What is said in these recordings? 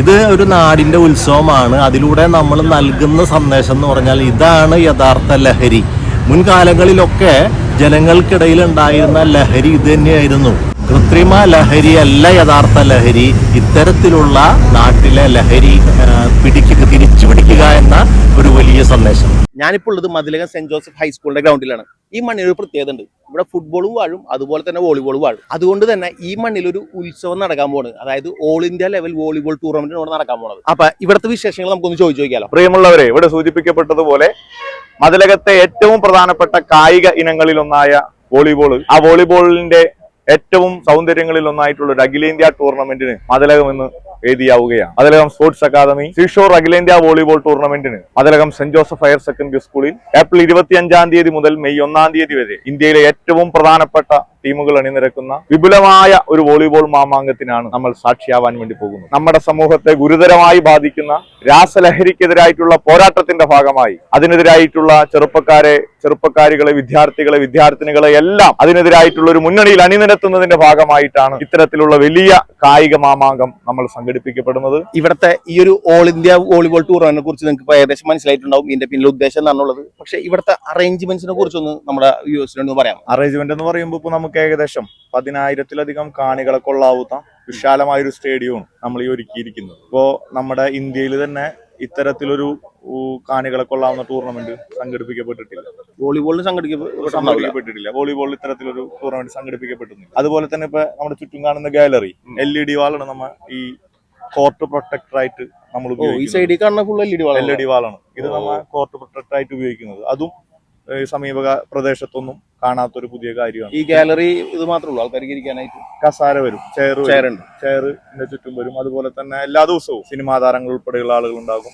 ഇത് ഒരു നാടിന്റെ ഉത്സവമാണ്. അതിലൂടെ നമ്മൾ നൽകുന്ന സന്ദേശം എന്ന് പറഞ്ഞാൽ ഇതാണ് യഥാർത്ഥ ലഹരി. മുൻകാലങ്ങളിലൊക്കെ ജനങ്ങൾക്കിടയിൽ ഉണ്ടായിരുന്ന ലഹരി ഇത് തന്നെയായിരുന്നു. കൃത്രിമ ലഹരിയല്ല യഥാർത്ഥ ലഹരി. ഇത്തരത്തിലുള്ള നാട്ടിലെ ലഹരി പിടിക്കുക തിരിച്ചു പിടിക്കുക എന്ന ഒരു വലിയ സന്ദേശം. ഞാനിപ്പോൾ ഉള്ളത് മതിലകം സെന്റ് ജോസഫ് ഹൈസ്കൂളിന്റെ ഗ്രൗണ്ടിലാണ് ഈ മണ്ണിൽ ഒരു പ്രത്യേകത ഉണ്ട്. ഇവിടെ ഫുട്ബോളും വാഴും അതുപോലെ തന്നെ വോളിബോളും വാഴും. അതുകൊണ്ട് തന്നെ ഈ മണ്ണിൽ ഒരു ഉത്സവം നടക്കാൻ പോകുന്നത് അതായത് all India level volleyball tournament ഇവിടെ നടക്കാൻ പോകുന്നത് അപ്പൊ ഇവിടുത്തെ വിശേഷങ്ങൾ നമുക്കൊന്ന് ചോദിച്ചു നോക്കിയാലോ? പ്രിയമുള്ളവരെ ഇവിടെ സൂചിപ്പിക്കപ്പെട്ടതുപോലെ മതിലകത്തെ ഏറ്റവും പ്രധാനപ്പെട്ട കായിക ഇനങ്ങളിൽ ഒന്നായ വോളിബോൾ ആ വോളിബോളിന്റെ ഏറ്റവും സൗന്ദര്യങ്ങളിൽ ഒന്നായിട്ടുള്ള ഒരു അഖിലേന്ത്യാ ടൂർണമെന്റിന് മതിലകം ഇന്ന് വേദിയാവുകയാണ്. അതിലകം സ്പോർട്സ് അക്കാദമി സീഷോർ അഖിലേന്ത്യാ വോളിബോൾ ടൂർണമെന്റിന് അതിലകം സെന്റ് ജോസഫ് ഹയർ സെക്കൻഡറി സ്കൂളിൽ ഏപ്രിൽ ഇരുപത്തിയഞ്ചാം തീയതി മുതൽ മെയ് ഒന്നാം തീയതി വരെ ഇന്ത്യയിലെ ഏറ്റവും പ്രധാനപ്പെട്ട ടീമുകൾ അണിനിരക്കുന്ന വിപുലമായ ഒരു വോളിബോൾ മാമാങ്കത്തിനാണ് നമ്മൾ സാക്ഷിയാവാൻ വേണ്ടി പോകുന്നത്. നമ്മുടെ സമൂഹത്തെ ഗുരുതരമായി ബാധിക്കുന്ന രാസലഹരിക്കെതിരായിട്ടുള്ള പോരാട്ടത്തിന്റെ ഭാഗമായി അതിനെതിരായിട്ടുള്ള ചെറുപ്പക്കാരെ ചെറുപ്പക്കാരികളെ വിദ്യാർത്ഥികളെ വിദ്യാർത്ഥിനികളെ എല്ലാം അതിനെതിരായിട്ടുള്ള ഒരു മുന്നണിയിൽ അണിനിരത്തുന്നതിന്റെ ഭാഗമായിട്ടാണ് ഇത്തരത്തിലുള്ള വലിയ കായിക മാമാങ്കം നമ്മൾ സംഘടിപ്പിക്കപ്പെടുന്നത്. ഇവിടുത്തെ ഈ ഒരു ഓൾ ഇന്ത്യ വോളിബോൾ ടൂർണമെന്റിനെ കുറിച്ച് നിങ്ങൾക്ക് ഏകദേശം മനസ്സിലായിട്ടുണ്ടാവും. ഇതിന്റെ പിന്നിലെ ഉദ്ദേശം എന്നാണുള്ളത് പക്ഷെ ഇവിടുത്തെ അറേഞ്ച്മെന്റ്സിനെ കുറിച്ചൊന്ന് നമ്മുടെ വ്യൂസിനോട് പറയാം അറേഞ്ച്മെന്റ് എന്ന് പറയുമ്പോൾ ഇപ്പൊ നമുക്ക് ഏകദേശം പതിനായിരത്തിലധികം കാണികളെ ഉള്ളാവുന്ന വിശാലമായ ഒരു സ്റ്റേഡിയമാണ് നമ്മൾ ഈ ഒരുക്കിയിരിക്കുന്നത് ഇപ്പോ നമ്മുടെ ഇന്ത്യയിൽ തന്നെ ഇത്തരത്തിലൊരു കാണികളെ കൊള്ളാവുന്ന ടൂർണമെന്റ് സംഘടിപ്പിക്കപ്പെട്ടിട്ടില്ല. വോളിബോളിന് സംഘടിപ്പിക്കപ്പെട്ടിട്ടില്ല. വോളിബോളിൽ ഇത്തരത്തിലൊരു ടൂർണമെന്റ് സംഘടിപ്പിക്കപ്പെട്ടിട്ടില്ല അതുപോലെ തന്നെ ഇപ്പൊ നമ്മുടെ ചുറ്റും കാണുന്ന ഗാലറി എൽ ഇ ഡി വാളാണ് നമ്മ ഈ കോർട്ട് പ്രൊട്ടക്ടർ ആയിട്ട് നമ്മൾ ഈ സൈഡിൽ കാണുന്ന full L E D L E D വാളാണ്. ഇത് നമ്മ കോർട്ട് പ്രൊട്ടക്ടർ ആയിട്ട് ഉപയോഗിക്കുന്നത്. അതും സമീപ പ്രദേശത്തൊന്നും കാണാത്തൊരു പുതിയ കാര്യമാണ്. ഈ ഗാലറി ഇത് മാത്രമേ ആൾക്കാർക്ക് ഇരിക്കാനായിട്ട്. കസാര വരും ചെയർ ചെയർ ഉണ്ട്. ചെയറിന്റെ ചുറ്റും വരും. അതുപോലെ തന്നെ എല്ലാ ദിവസവും സിനിമാ താരങ്ങൾ ഉൾപ്പെടെയുള്ള ആളുകൾ ഉണ്ടാകും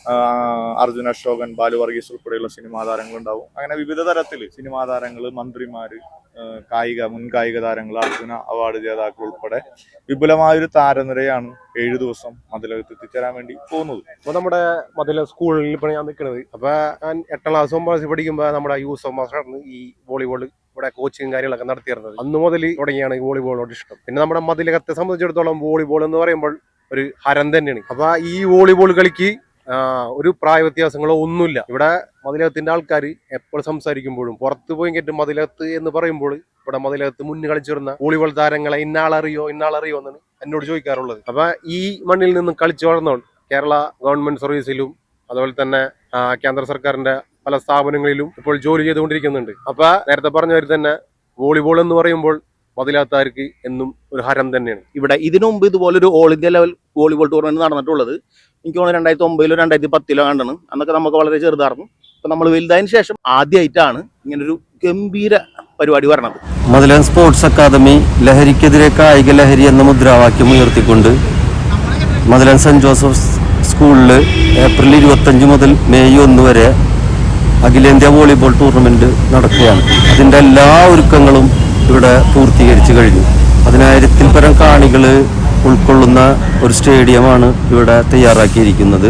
അർജുന അശോകൻ ബാലു വർഗീസ് ഉൾപ്പെടെയുള്ള സിനിമാ താരങ്ങൾ ഉണ്ടാകും അങ്ങനെ വിവിധ തരത്തിൽ സിനിമാ താരങ്ങൾ മന്ത്രിമാര് കായിക മുൻ കായിക താരങ്ങൾ അർജുന അവാർഡ് ജേതാക്കൾ ഉൾപ്പെടെ വിപുലമായൊരു താരനിരയാണ് ഏഴു ദിവസം മതിലകത്ത് എത്തിച്ചേരാൻ വേണ്ടി പോകുന്നത്. അപ്പൊ നമ്മുടെ മതില സ്കൂളിൽ ഇപ്പോൾ ഞാൻ നിൽക്കുന്നത് അപ്പൊ ഞാൻ എട്ടാം ക്ലാസ് ഒമ്പത് ക്ലാസ് പഠിക്കുമ്പോൾ നമ്മുടെ യൂസഫ് മാസ്റ്ററാണ് ഈ വോളിബോൾ ഇവിടെ കോച്ചിങ് കാര്യങ്ങളൊക്കെ നടത്തിയിരുന്നത്. അന്ന് മുതൽ തുടങ്ങിയാണ് ഈ വോളിബോളോട് ഇഷ്ടം. പിന്നെ നമ്മുടെ മതിലകത്തെ സംബന്ധിച്ചിടത്തോളം വോളിബോൾ എന്ന് പറയുമ്പോൾ ഒരു ഹരം തന്നെയാണ്. അപ്പൊ ഈ വോളിബോൾ കളിക്ക് ഒരു പ്രായ വ്യത്യാസങ്ങളോ ഒന്നുമില്ല. ഇവിടെ മതിലകത്തിന്റെ ആൾക്കാർ എപ്പോൾ സംസാരിക്കുമ്പോഴും പുറത്ത് പോയി കേട്ട് മതിലകത്ത് എന്ന് പറയുമ്പോൾ ഇവിടെ മതിലകത്ത് മുന്നിൽ കളിച്ചിരുന്ന വോളിബോൾ താരങ്ങളെ ഇന്നാളറിയോ ഇന്നാളറിയോ എന്നാണ് എന്നോട് ചോദിക്കാറുള്ളത്. അപ്പൊ ഈ മണ്ണിൽ നിന്നും കളിച്ചു വളർന്നോണ്ട് കേരള ഗവൺമെന്റ് സർവീസിലും അതുപോലെ തന്നെ കേന്ദ്ര സർക്കാരിന്റെ പല സ്ഥാപനങ്ങളിലും ഇപ്പോൾ ജോലി ചെയ്തുകൊണ്ടിരിക്കുന്നുണ്ട്. അപ്പൊ നേരത്തെ പറഞ്ഞവർ തന്നെ വോളിബോൾ എന്ന് പറയുമ്പോൾ മതിലാത്താർക്ക് എന്നും ഒരു ഹരം തന്നെയാണ്. ഇവിടെ ഇതിനു മുമ്പ് ഇതുപോലെ ഒരു all India level volleyball tournament നടന്നിട്ടുള്ളത് എനിക്ക് തോന്നുന്നു രണ്ടായിരത്തി ഒമ്പതിലോ രണ്ടായിരത്തി പത്തിലോ കണ്ടാണ്. അന്നൊക്കെ നമുക്ക് വളരെ ചെറുതായിരുന്നു. അപ്പൊ നമ്മൾ വലുതായതിനു ശേഷം ആദ്യമായിട്ടാണ് ഇങ്ങനൊരു ഗംഭീര പരിപാടി വരണത്. മതിലൻ സ്പോർട്സ് അക്കാദമി ലഹരിക്കെതിരെ കായിക ലഹരി എന്ന മുദ്രാവാക്യം ഉയർത്തിക്കൊണ്ട് മതിലൻ സെന്റ് ജോസഫ് സ്കൂളിൽ ഏപ്രിൽ ഇരുപത്തഞ്ച് മുതൽ മെയ് ഒന്ന് വരെ അഖിലേന്ത്യാ വോളിബോൾ ടൂർണമെന്റ് നടക്കുകയാണ്. അതിന്റെ എല്ലാ ഒരുക്കങ്ങളും ഇവിടെ പൂർത്തീകരിച്ചു കഴിഞ്ഞു. പതിനായിരത്തിൽ പരം കാണികൾ ഉൾക്കൊള്ളുന്ന ഒരു സ്റ്റേഡിയമാണ് ഇവിടെ തയ്യാറാക്കിയിരിക്കുന്നത്.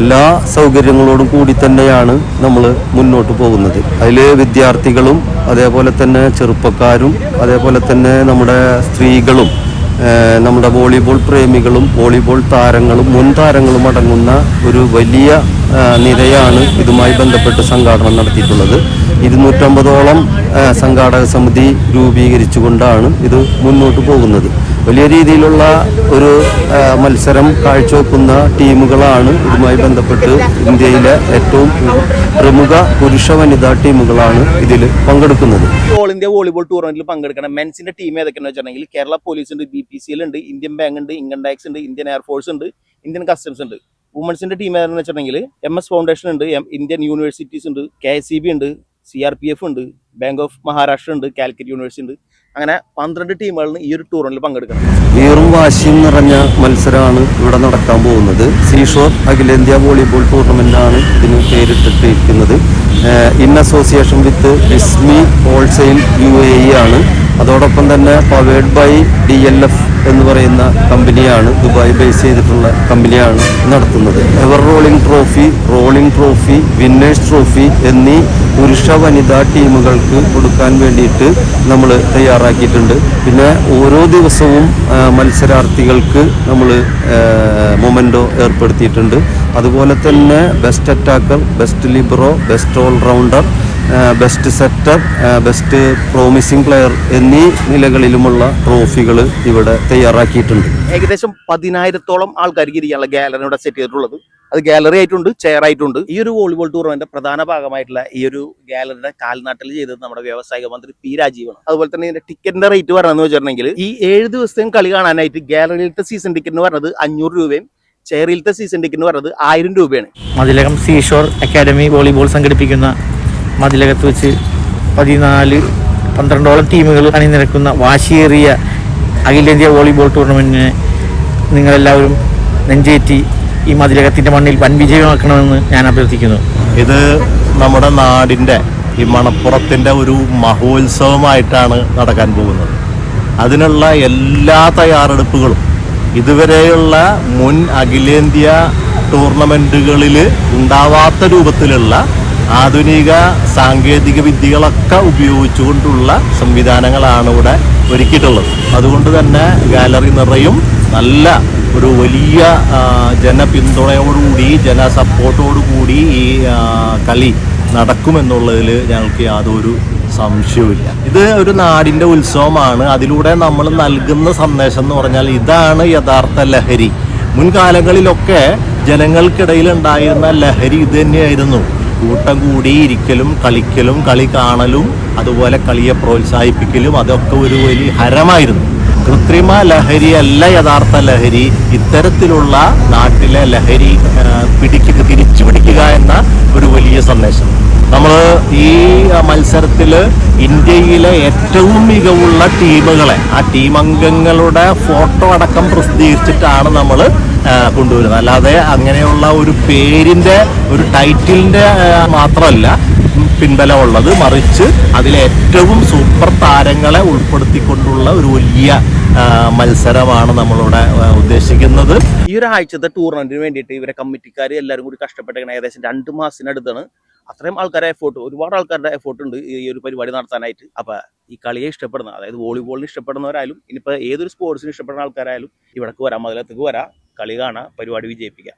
എല്ലാ സൗകര്യങ്ങളോടും കൂടി തന്നെയാണ് നമ്മൾ മുന്നോട്ട് പോകുന്നത്. അതിൽ വിദ്യാർത്ഥികളും അതേപോലെ തന്നെ ചെറുപ്പക്കാരും അതേപോലെ തന്നെ നമ്മുടെ സ്ത്രീകളും നമ്മുടെ വോളിബോൾ പ്രേമികളും വോളിബോൾ താരങ്ങളും മുൻ താരങ്ങളും അടങ്ങുന്ന ഒരു വലിയ നിരയാണ് ഇതുമായി ബന്ധപ്പെട്ട് സംഘാടനം നടത്തിയിട്ടുള്ളത്. ഇരുന്നൂറ്റമ്പതോളം സംഘാടക സമിതി രൂപീകരിച്ചുകൊണ്ടാണ് ഇത് മുന്നോട്ട് പോകുന്നത്. വലിയ രീതിയിലുള്ള ഒരു മത്സരം കാഴ്ചവെക്കുന്ന ടീമുകളാണ് ഇതുമായി ബന്ധപ്പെട്ട് ഇന്ത്യയിലെ ഏറ്റവും പ്രമുഖ പുരുഷ വനിതാ ടീമുകളാണ് ഇതിൽ പങ്കെടുക്കുന്നത്. ഓൾ ഇന്ത്യ വോളിബോൾ ടൂർണമെന്റിൽ പങ്കെടുക്കുന്ന മെൻസിന്റെ ടീം ഏതൊക്കെയാണെന്ന് വെച്ചിട്ടുണ്ടെങ്കിൽ കേരള പോലീസ് ഉണ്ട് ബി പി സി എൽ ഉണ്ട് ഇന്ത്യൻ ബാങ്ക് ഉണ്ട് ഇൻകം ടാക്സ് ഉണ്ട് ഇന്ത്യൻ എയർഫോഴ്സ് ഉണ്ട് ഇന്ത്യൻ കസ്റ്റംസ് ഉണ്ട്. വുമൻസിന്റെ ടീം ഏതാണെന്ന് വെച്ചിട്ടുണ്ടെങ്കിൽ എം എസ് ഫൗണ്ടേഷൻ ഉണ്ട് ഇന്ത്യൻ യൂണിവേഴ്സിറ്റീസ് ഉണ്ട് കെ ഉണ്ട് സി ആർ പി എഫ് ഉണ്ട് ബാങ്ക് ഓഫ് മഹാരാഷ്ട്ര ഉണ്ട് കാലിക്കറ്റ് യൂണിവേഴ്സിറ്റി ഉണ്ട്. അങ്ങനെ പന്ത്രണ്ട് ടീമുകളിൽ ഈ ഒരു ടൂർണമെന്റിൽ പങ്കെടുക്കണം. വീറും വാശിയും നിറഞ്ഞ മത്സരമാണ് ഇവിടെ നടക്കാൻ പോകുന്നത്. സീഷോർ അഖിലേന്ത്യാ വോളിബോൾ ടൂർണമെന്റാണ് ഇതിന് പേരിട്ടിട്ടിരിക്കുന്നത് in association with Ismi wholesale U A ആണ്. അതോടൊപ്പം തന്നെ powered by D L F എന്ന് പറയുന്ന കമ്പനിയാണ് ദുബായ് ബേസ് ചെയ്തിട്ടുള്ള കമ്പനിയാണ് നടത്തുന്നത്. Ever rolling trophy rolling trophy winners trophy എന്നീ പുരുഷ വനിതാ ടീമുകൾക്ക് കൊടുക്കാൻ വേണ്ടിയിട്ട് നമ്മൾ തയ്യാറാക്കിയിട്ടുണ്ട്. പിന്നെ ഓരോ ദിവസവും മത്സരാർത്ഥികൾക്ക് നമ്മൾ മൊമെന്റോ ഏർപ്പെടുത്തിയിട്ടുണ്ട്. അതുപോലെ തന്നെ best attacker best libero best all rounder best setter best promising player എന്നീ നിലകളിലുമുള്ള ട്രോഫികൾ ഇവിടെ തയ്യാറാക്കിയിട്ടുണ്ട്. ഏകദേശം പതിനായിരത്തോളം ആൾക്കാർക്ക് ഇരിക്കാനുള്ള ഗാലറി ഇവിടെ സെറ്റ് ചെയ്തിട്ടുള്ളത്. അത് ഗാലറി ആയിട്ടുണ്ട് ചെയർ ആയിട്ടുണ്ട്. ഈ ഒരു വോളിബോൾ ടൂർണമെന്റ് പ്രധാന ഭാഗമായിട്ടുള്ള ഈ ഒരു ഗാലറിയുടെ കാൽനാട്ടിൽ ചെയ്തത് നമ്മുടെ വ്യവസായിക മന്ത്രി പി രാജീവാണ്. അതുപോലെ തന്നെ ഇതിന്റെ ടിക്കറ്റിന്റെ റേറ്റ് പറഞ്ഞതെന്ന് വെച്ചിട്ടുണ്ടെങ്കിൽ ഈ ഏഴ് ദിവസത്തെയും കളി കാണാനായിട്ട് ഗാലറിയിലത്തെ സീസൺ ടിക്കറ്റ് എന്ന് പറഞ്ഞത് അഞ്ഞൂറ് രൂപയും ചെയറിലത്തെ സീസൺ ടിക്കറ്റ് എന്ന് പറഞ്ഞത് ആയിരം രൂപയാണ്. മതിലകം സീഷോർ അക്കാദമി വോളിബോൾ സംഘടിപ്പിക്കുന്ന മതിലകത്ത് വെച്ച് പതിനാല് പന്ത്രണ്ടോളം ടീമുകൾ അണിനിരക്കുന്ന വാശിയേറിയ അഖിലേന്ത്യാ വോളിബോൾ ടൂർണമെന്റിനെ നിങ്ങളെല്ലാവരും നെഞ്ചേറ്റി ഈ മതിലകത്തിന്റെ മണ്ണിൽ വൻ വിജയമാക്കണമെന്ന് ഞാൻ അഭ്യർത്ഥിക്കുന്നു. ഇത് നമ്മുടെ നാടിന്റെ ഈ മണപ്പുറത്തിന്റെ ഒരു മഹോത്സവമായിട്ടാണ് നടക്കാൻ പോകുന്നത്. അതിനുള്ള എല്ലാ തയ്യാറെടുപ്പുകളും ഇതുവരെയുള്ള മുൻ അഖിലേന്ത്യാ ടൂർണമെന്റുകളിൽ ഉണ്ടാവാത്ത രൂപത്തിലുള്ള ആധുനിക സാങ്കേതിക വിദ്യകളൊക്കെ ഉപയോഗിച്ചുകൊണ്ടുള്ള സംവിധാനങ്ങളാണ് ഇവിടെ ഒരുക്കിയിട്ടുള്ളത്. അതുകൊണ്ട് തന്നെ ഗാലറി നിറയും നല്ല ഒരു വലിയ ജനപിന്തുണയോടുകൂടി ജന സപ്പോർട്ടോടുകൂടി ഈ കളി നടക്കുമെന്നുള്ളതിൽ ഞങ്ങൾക്ക് യാതൊരു സംശയവുമില്ല. ഇത് ഒരു നാടിന്റെ ഉത്സവമാണ്. അതിലൂടെ നമ്മൾ നൽകുന്ന സന്ദേശം എന്ന് പറഞ്ഞാൽ ഇതാണ് യഥാർത്ഥ ലഹരി. മുൻകാലങ്ങളിലൊക്കെ ജനങ്ങൾക്കിടയിൽ ഉണ്ടായിരുന്ന ലഹരി ഇത് തന്നെയായിരുന്നു. കൂട്ടം കൂടി ഇരിക്കലും കളിക്കലും കളി കാണലും അതുപോലെ കളിയെ പ്രോത്സാഹിപ്പിക്കലും അതൊക്കെ ഒരു വലിയ ഹരമായിരുന്നു. കൃത്രിമ ലഹരി അല്ല യഥാർത്ഥ ലഹരി. ഇത്തരത്തിലുള്ള നാട്ടിലെ ലഹരി പിടിക്കുക തിരിച്ചു പിടിക്കുക എന്ന ഒരു വലിയ സന്ദേശം. നമ്മൾ ഈ മത്സരത്തിൽ ഇന്ത്യയിലെ ഏറ്റവും മികവുള്ള ടീമുകളെ ആ ടീം അംഗങ്ങളുടെ ഫോട്ടോ അടക്കം പ്രസിദ്ധീകരിച്ചിട്ടാണ് നമ്മൾ കൊണ്ടുവരുന്നത്. അല്ലാതെ അങ്ങനെയുള്ള ഒരു പേരിന്റെ ഒരു ടൈറ്റിലിന്റെ മാത്രമല്ല പിൻബലമുള്ളത് മറിച്ച് അതിലേറ്റവും സൂപ്പർ താരങ്ങളെ ഉൾപ്പെടുത്തിക്കൊണ്ടുള്ള ഒരു വലിയ മത്സരമാണ് നമ്മളിവിടെ ഉദ്ദേശിക്കുന്നത്. ഈ ഒരു ആഴ്ചത്തെ ടൂർണമെന്റിന് വേണ്ടിയിട്ട് ഇവരെ കമ്മിറ്റിക്കാർ എല്ലാവരും കൂടി കഷ്ടപ്പെട്ടേക്കണ ഏകദേശം രണ്ട് മാസത്തിനടുത്താണ് അത്രയും ആൾക്കാരുടെ എഫോർട്ട് ഒരുപാട് ആൾക്കാരുടെ എഫോർട്ട് ഉണ്ട് ഈ ഒരു പരിപാടി നടത്താനായിട്ട്. അപ്പൊ ഈ കളിയെ ഇഷ്ടപ്പെടുന്ന അതായത് വോളിബോളിന് ഇഷ്ടപ്പെടുന്നവരായാലും ഇനിയിപ്പോൾ ഏതൊരു സ്പോർട്സിന് ഇഷ്ടപ്പെടുന്ന ആൾക്കാരായാലും ഇവിടേക്ക് വരാം. മതിലത്തേക്ക് വരാം. കളി കാണാം. പരിപാടി വിജയിപ്പിക്കാം.